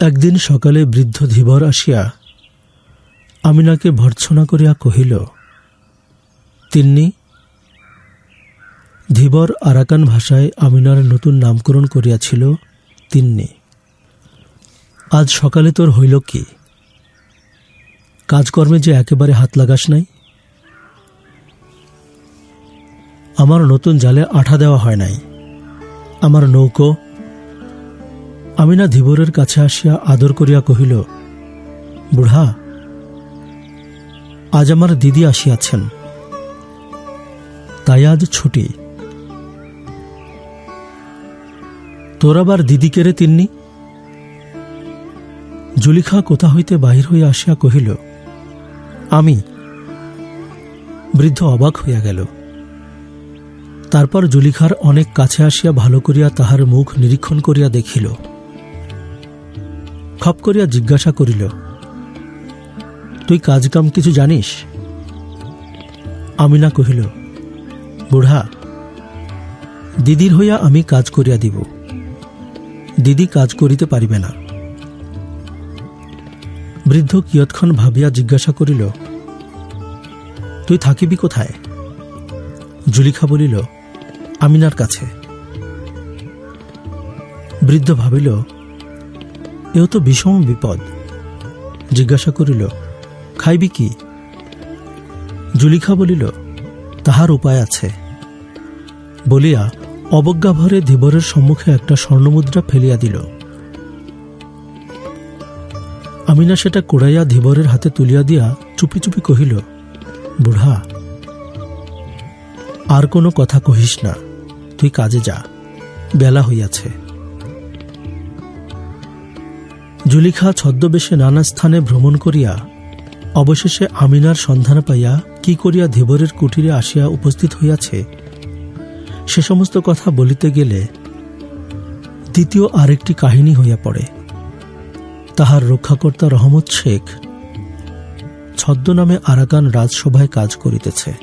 একদিন সকালে বৃদ্ধ ধীবর আসিয়া আমিনাকে ভর্ৎসনা করিয়া কহিল, তিন্নি, ধীবর আরাকান ভাষায় আমিনার নতুন নামকরণ করিয়াছিল তিন্নি। আজ সকালে তোর হইল কি? কাজকর্মে যে একেবারে হাত লাগাস নাই? আমার নতুন জালে আঠা দেওয়া হয় নাই। আমার নৌকো আমিনা ধীবরের কাছে আসিয়া আদর করিয়া কহিল, বুড়া, আজ আমার দিদি আসিয়াছেন। তাই আজ ছুটি। তোর আবার দিদিকে রে তিন্নি? জুলিখা কোথা হইতে বাহির হইয়া আসিয়া কহিল, আমি। বৃদ্ধ অবাক হইয়া গেল। তারপর জুলিখার অনেক কাছে আসিয়া ভালো করিয়া তাহার মুখ নিরীক্ষণ করিয়া দেখিল। খপ করিয়া জিজ্ঞাসা করিল, তুই কাজকাম কিছু জানিস? আমিনা কহিল, বুড়া, দিদির হইয়া আমি কাজ করিয়া দিব। দিদি কাজ করিতে পারিবে না। বৃদ্ধ কিয়ৎক্ষণ ভাবিয়া জিজ্ঞাসা করিল, তুই থাকিবি কোথায়? জুলিখা বলিল, আমিনার কাছে। বৃদ্ধ ভাবিল এও তো বিষম বিপদ। জিজ্ঞাসা করিল, খাইবি কি? জুলিখা বলিল, তাহার উপায় আছে। বলিয়া অবজ্ঞাভরে ধীবরের সম্মুখে একটা স্বর্ণমুদ্রা ফেলিয়া দিল। আমিনা সেটা কুড়াইয়া ধীবরের হাতে তুলিয়া দিয়া চুপি চুপি কহিল, বুড়া, আর কোনো কথা কহিস না, তুই কাজে যা, বেলা হইয়াছে। জুলিখা ছদ্মবেশে নানা স্থানে ভ্রমণ করিয়া অবশেষে আমিনার সন্ধান পাইয়া কি করিয়া ধীবরের কুটিরে আসিয়া উপস্থিত হইয়াছে? সে সমস্ত কথা বলিতে গেলে দ্বিতীয় আরেকটি কাহিনী হইয়া পড়ে। তাহার রক্ষাকর্তা রহমত শেখ ছদ্মনামে আরাকান রাজসভায় কাজ করিতেছে।